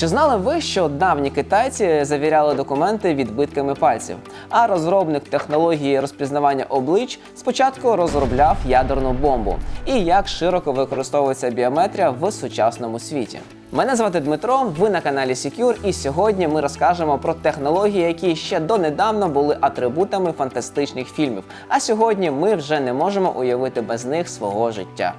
Чи знали ви, що давні китайці завіряли документи відбитками пальців? А розробник технології розпізнавання облич спочатку розробляв ядерну бомбу і як широко використовується біометрія в сучасному світі. Мене звати Дмитро, ви на каналі Secure, і сьогодні ми розкажемо про технології, які ще донедавна були атрибутами фантастичних фільмів. А сьогодні ми вже не можемо уявити без них свого життя.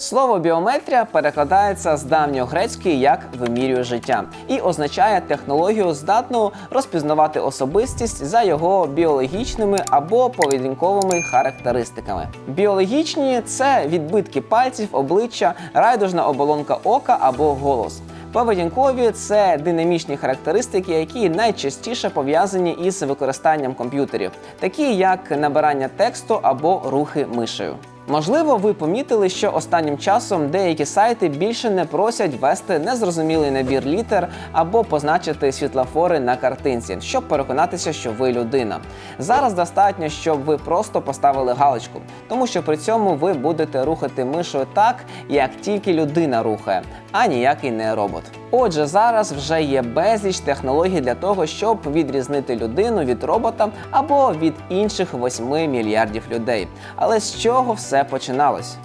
Слово біометрія перекладається з давньогрецької як вимірює життя і означає технологію, здатну розпізнавати особистість за його біологічними або поведінковими характеристиками. Біологічні це відбитки пальців, обличчя, райдужна оболонка ока або голос. Поведінкові це динамічні характеристики, які найчастіше пов'язані із використанням комп'ютерів, такі як набирання тексту або рухи мишею. Можливо, ви помітили, що останнім часом деякі сайти більше не просять ввести незрозумілий набір літер або позначити світлофори на картинці, щоб переконатися, що ви людина. Зараз достатньо, щоб ви просто поставили галочку, тому що при цьому ви будете рухати мишою так, як тільки людина рухає, а ніякий не робот. Отже, зараз вже є безліч технологій для того, щоб відрізнити людину від робота або від інших 8 мільярдів людей. Але з чого все починалось?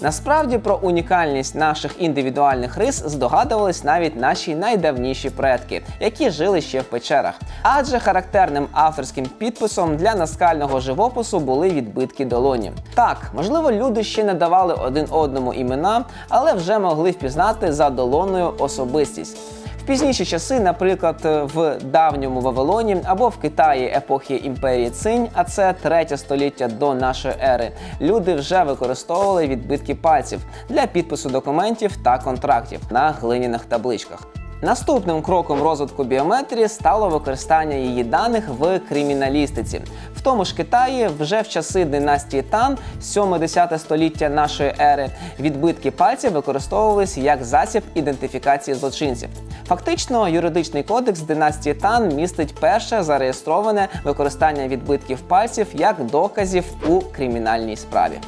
Насправді про унікальність наших індивідуальних рис здогадувались навіть наші найдавніші предки, які жили ще в печерах. Адже характерним авторським підписом для наскального живопису були відбитки долоні. Так, можливо, люди ще не давали один одному імена, але вже могли впізнати за долоною особистість. Пізніші часи, наприклад, в давньому Вавилоні або в Китаї епохи імперії Цинь, а це третє століття до нашої ери, люди вже використовували відбитки пальців для підпису документів та контрактів на глиняних табличках. Наступним кроком розвитку біометрії стало використання її даних в криміналістиці. В тому ж Китаї вже в часи династії Тан, 7-10 століття нашої ери, відбитки пальців використовувалися як засіб ідентифікації злочинців. Фактично, юридичний кодекс династії Тан містить перше зареєстроване використання відбитків пальців як доказів у кримінальній справі.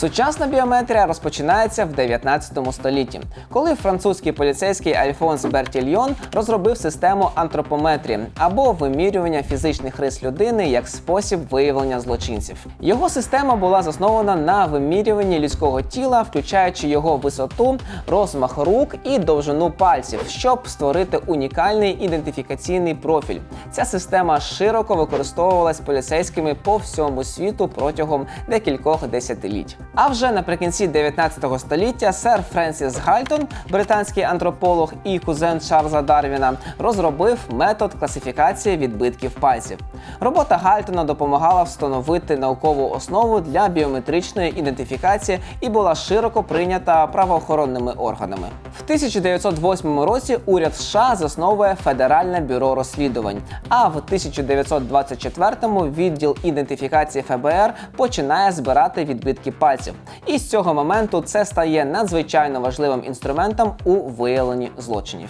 Сучасна біометрія розпочинається в 19 столітті, коли французький поліцейський Альфонс Бертільйон розробив систему антропометрії або вимірювання фізичних рис людини як спосіб виявлення злочинців. Його система була заснована на вимірюванні людського тіла, включаючи його висоту, розмах рук і довжину пальців, щоб створити унікальний ідентифікаційний профіль. Ця система широко використовувалась поліцейськими по всьому світу протягом декількох десятиліть. А вже наприкінці 19 століття сер Френсіс Гальтон, британський антрополог і кузен Чарльза Дарвіна, розробив метод класифікації відбитків пальців. Робота Гальтона допомагала встановити наукову основу для біометричної ідентифікації і була широко прийнята правоохоронними органами. В 1908 році уряд США засновує Федеральне бюро розслідувань. А в 1924-му відділ ідентифікації ФБР починає збирати відбитки пальців. І з цього моменту це стає надзвичайно важливим інструментом у виявленні злочинів.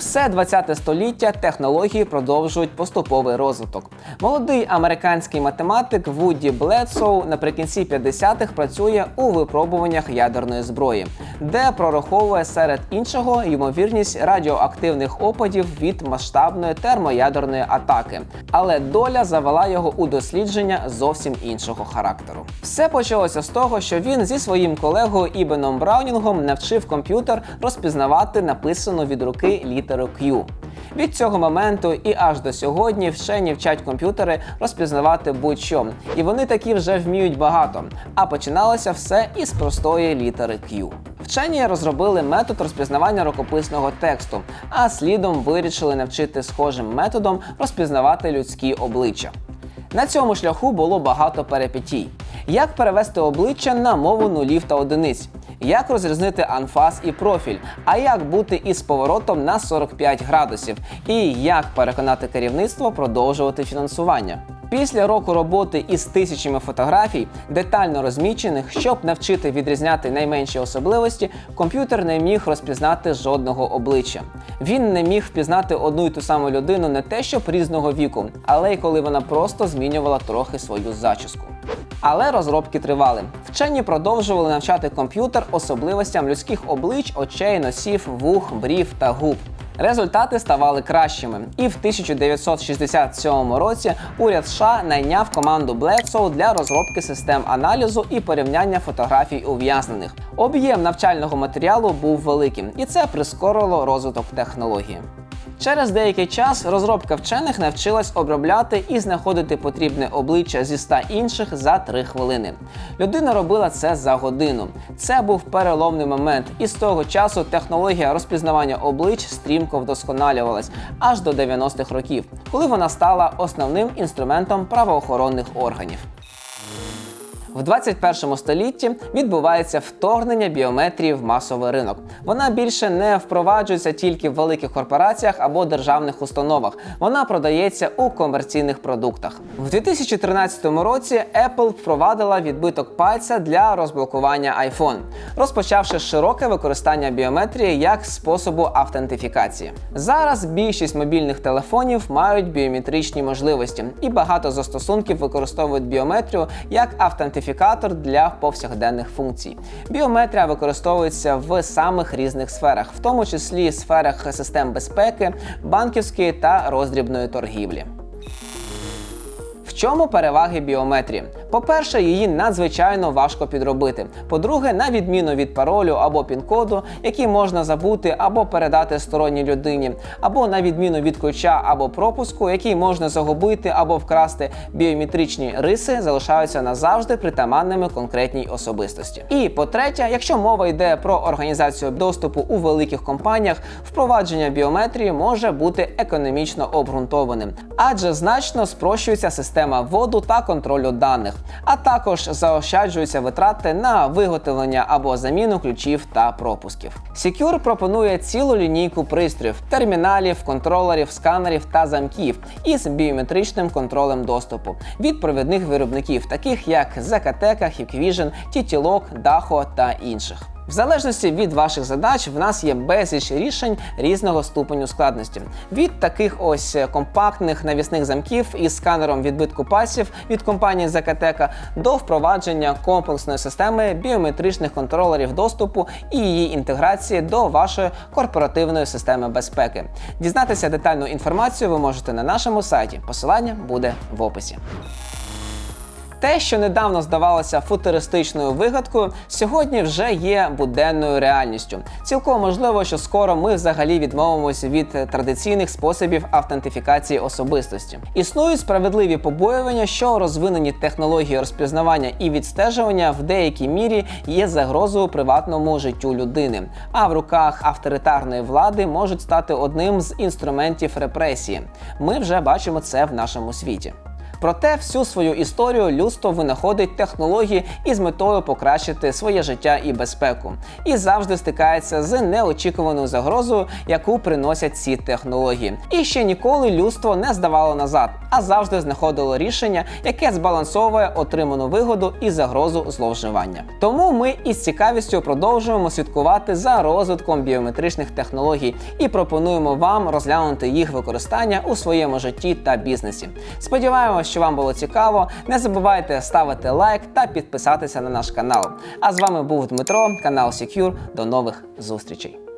Все 20 століття технології продовжують поступовий розвиток. Молодий американський математик Вуді Бледсоу наприкінці 50-х працює у випробуваннях ядерної зброї, де прораховує серед іншого ймовірність радіоактивних опадів від масштабної термоядерної атаки. Але доля завела його у дослідження зовсім іншого характеру. Все почалося з того, що він зі своїм колегою Ібеном Браунінгом навчив комп'ютер розпізнавати написану від руки літеру Q. Від цього моменту і аж до сьогодні вчені вчать комп'ютери розпізнавати будь-що, і вони такі вже вміють багато. А починалося все із простої літери Q. Вчені розробили метод розпізнавання рукописного тексту, а слідом вирішили навчити схожим методом розпізнавати людські обличчя. На цьому шляху було багато перипетій. Як перевести обличчя на мову нулів та одиниць? Як розрізнити анфас і профіль? А як бути із поворотом на 45 градусів? І як переконати керівництво продовжувати фінансування? Після року роботи із тисячами фотографій, детально розмічених, щоб навчити відрізняти найменші особливості, комп'ютер не міг розпізнати жодного обличчя. Він не міг впізнати одну й ту саму людину не те, щоб різного віку, але й коли вона просто змінювала трохи свою зачіску. Але розробки тривали. Вчені продовжували навчати комп'ютер особливостям людських облич, очей, носів, вух, брів та губ. Результати ставали кращими, і в 1967 році уряд США найняв команду Bledsoe для розробки систем аналізу і порівняння фотографій ув'язнених. Об'єм навчального матеріалу був великим, і це прискорило розвиток технології. Через деякий час розробка вчених навчилась обробляти і знаходити потрібне обличчя зі ста інших за 3 хвилини. Людина робила це за годину. Це був переломний момент, і з того часу технологія розпізнавання облич стрімко вдосконалювалась аж до 90-х років, коли вона стала основним інструментом правоохоронних органів. В 21 столітті відбувається вторгнення біометрії в масовий ринок. Вона більше не впроваджується тільки в великих корпораціях або державних установах. Вона продається у комерційних продуктах. В 2013 році Apple впровадила відбиток пальця для розблокування iPhone, розпочавши широке використання біометрії як способу автентифікації. Зараз більшість мобільних телефонів мають біометричні можливості, і багато застосунків використовують біометрію як автентифікацію ідентифікатор для повсякденних функцій. Біометрія використовується в самих різних сферах, в тому числі сферах систем безпеки, банківської та роздрібної торгівлі. В чому переваги біометрії? По-перше, її надзвичайно важко підробити. По-друге, на відміну від паролю або пін-коду, який можна забути або передати сторонній людині, або на відміну від ключа або пропуску, який можна загубити або вкрасти, біометричні риси залишаються назавжди притаманними конкретній особистості. І по-третє, якщо мова йде про організацію доступу у великих компаніях, впровадження біометрії може бути економічно обґрунтованим, адже значно спрощується система вводу та контролю даних а також заощаджуються витрати на виготовлення або заміну ключів та пропусків. Secure пропонує цілу лінійку пристроїв, терміналів, контролерів, сканерів та замків із біометричним контролем доступу від провідних виробників, таких як Zekateka, Hikvision, TT-Log, Daho та інших. В залежності від ваших задач в нас є безліч рішень різного ступеню складності. Від таких ось компактних навісних замків із сканером відбитку пальців від компанії Zakateka до впровадження комплексної системи біометричних контролерів доступу і її інтеграції до вашої корпоративної системи безпеки. Дізнатися детальну інформацію ви можете на нашому сайті. Посилання буде в описі. Те, що недавно здавалося футуристичною вигадкою, сьогодні вже є буденною реальністю. Цілком можливо, що скоро ми взагалі відмовимося від традиційних способів автентифікації особистості. Існують справедливі побоювання, що розвинені технології розпізнавання і відстежування в деякій мірі є загрозою приватному життю людини, а в руках авторитарної влади можуть стати одним з інструментів репресії. Ми вже бачимо це в нашому світі. Проте всю свою історію людство винаходить технології із метою покращити своє життя і безпеку, і завжди стикається з неочікуваною загрозою, яку приносять ці технології. І ще ніколи людство не здавало назад, а завжди знаходило рішення, яке збалансовує отриману вигоду і загрозу зловживання. Тому ми із цікавістю продовжуємо слідкувати за розвитком біометричних технологій і пропонуємо вам розглянути їх використання у своєму житті та бізнесі. Сподіваємось, що вам було цікаво. Не забувайте ставити лайк та підписатися на наш канал. А з вами був Дмитро, канал Secure. До нових зустрічей.